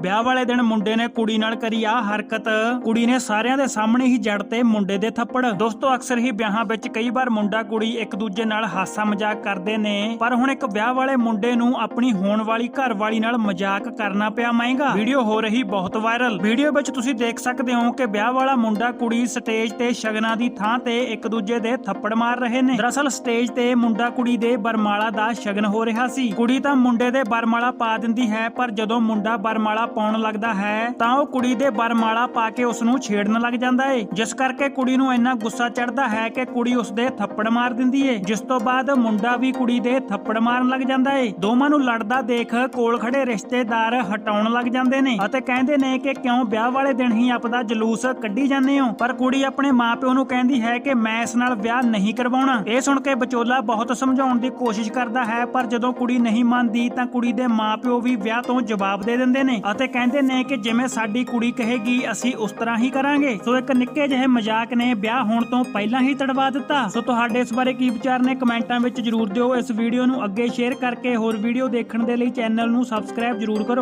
ਵਿਆਹ ਵਾਲੇ ਦਿਨ ਮੁੰਡੇ ਨੇ ਕੁੜੀ ਨਾਲ ਕਰੀ ਆ ਹਰਕਤ। ਕੁੜੀ ਨੇ ਸਾਰਿਆਂ ਦੇ ਸਾਹਮਣੇ ਹੀ ਜੜ ਤੇ ਮੁੰਡੇ ਦੇ ਥੱਪੜ। ਦੋਸਤੋ, ਅਕਸਰ ਹੀ ਵਿਆਹਾਂ ਵਿੱਚ ਕਈ ਵਾਰ ਮੁੰਡਾ ਕੁੜੀ ਇੱਕ ਦੂਜੇ ਨਾਲ ਹਾਸਾ ਮਜ਼ਾਕ ਕਰਦੇ ਨੇ, ਪਰ ਹੁਣ ਇੱਕ ਵਿਆਹ ਵਾਲੇ ਮੁੰਡੇ ਨੂੰ ਆਪਣੀ ਹੋਣ ਵਾਲੀ ਘਰ ਵਾਲੀ ਨਾਲ ਮਜ਼ਾਕ ਕਰਨਾ ਪਿਆ ਮਹਿੰਗਾ। ਵੀਡੀਓ ਹੋ ਰਹੀ ਬਹੁਤ ਵਾਇਰਲ। ਵੀਡੀਓ ਵਿੱਚ ਤੁਸੀਂ ਦੇਖ ਸਕਦੇ ਹੋ ਕਿ ਵਿਆਹ ਵਾਲਾ ਮੁੰਡਾ ਕੁੜੀ ਸਟੇਜ ਤੇ ਸ਼ਗਨਾਂ ਦੀ ਥਾਂ ਤੇ ਇੱਕ ਦੂਜੇ ਦੇ ਥੱਪੜ ਮਾਰ ਰਹੇ ਨੇ। ਦਰਅਸਲ, ਸਟੇਜ ਤੇ ਮੁੰਡਾ ਕੁੜੀ ਦੇ ਬਰਮਾਲਾ ਦਾ ਸ਼ਗਨ ਹੋ ਰਿਹਾ ਸੀ। ਕੁੜੀ ਤਾਂ ਮੁੰਡੇ ਦੇ ਬਰਮਾਲਾ ਪਾ ਦਿੰਦੀ ਹੈ, ਪਰ ਜਦੋਂ ਮੁੰਡਾ ਬਰਮਾਲਾ ਪਾਉਣ ਲੱਗਦਾ ਹੈ, ਤਾਂ ਉਹ ਕੁੜੀ ਦੇ ਬਰਮਾਲਾ ਪਾ ਕੇ ਉਸ ਨੂੰ ਛੇੜਨ ਲੱਗ ਜਾਂਦਾ ਏ। ਜਿਸ ਕਰਕੇ ਕੁੜੀ ਨੂੰ ਇੰਨਾ ਗੁੱਸਾ ਚੜਦਾ ਹੈ ਕਿ ਕੁੜੀ ਉਸ ਦੇ ਥੱਪੜ ਮਾਰ ਦਿੰਦੀ ਏ। ਜਿਸ ਤੋਂ ਬਾਅਦ ਮੁੰਡਾ ਵੀ ਕੁੜੀ ਦੇ ਥੱਪੜ ਮਾਰਨ ਲੱਗ ਜਾਂਦਾ ਏ। ਦੋਵਾਂ ਨੂੰ ਲੜਦਾ ਦੇਖ ਕੋਲ ਖੜੇ ਰਿਸ਼ਤੇਦਾਰ ਹਟਾਉਣ ਲੱਗ ਜਾਂਦੇ ਨੇ ਅਤੇ ਕਹਿੰਦੇ ਨੇ ਕਿ ਕਿਉਂ ਵਿਆਹ ਵਾਲੇ ਦਿਨ ਹੀ ਆਪਦਾ ਜਲੂਸ ਕੱਢੀ ਜਾਂਦੇ ਹੋ? ਪਰ ਕੁੜੀ ਆਪਣੇ ਮਾਪਿਓ ਨੂੰ ਕਹਿੰਦੀ ਹੈ ਕਿ ਮੈਂ ਇਸ ਨਾਲ ਵਿਆਹ ਨਹੀਂ ਕਰਵਾਉਣਾ। ਇਹ ਸੁਣ ਕੇ ਵਿਚੋਲਾ ਬਹੁਤ ਸਮਝਾਉਣ ਦੀ ਕੋਸ਼ਿਸ਼ ਕਰਦਾ ਹੈ, ਪਰ ਜਦੋਂ ਕੁੜੀ ਨਹੀਂ ਮੰਨਦੀ ਤਾਂ ਕੁੜੀ ਦੇ ਮਾਪਿਓ ਵੀ ਵਿਆਹ ਤੋਂ ਜਵਾਬ ਦੇ ਦਿੰਦੇ ਨੇ ਅਤੇ ਕਹਿੰਦੇ ਨੇ ਕਿ ਜਿਵੇਂ ਸਾਡੀ ਕੁੜੀ ਕਹੇਗੀ, ਅਸੀਂ ਉਸ ਤਰ੍ਹਾਂ ਹੀ ਕਰਾਂਗੇ। ਸੋ ਇੱਕ ਨਿੱਕੇ ਜਿਹੇ ਮਜ਼ਾਕ ਨੇ ਵਿਆਹ ਹੋਣ ਤੋਂ ਪਹਿਲਾਂ ਹੀ ਤੜਵਾ ਦਿੱਤਾ। ਸੋ ਤੁਹਾਡੇ ਇਸ ਬਾਰੇ ਕੀ ਵਿਚਾਰ ਨੇ ਕਮੈਂਟਾਂ ਵਿੱਚ ਜਰੂਰ ਦਿਓ। ਇਸ ਵੀਡੀਓ ਨੂੰ ਅੱਗੇ ਸ਼ੇਅਰ ਕਰਕੇ ਹੋਰ ਵੀਡੀਓ ਦੇਖਣ ਦੇ ਲਈ ਚੈਨਲ ਨੂੰ ਸਬਸਕ੍ਰਾਈਬ ਜਰੂਰ ਕਰੋ।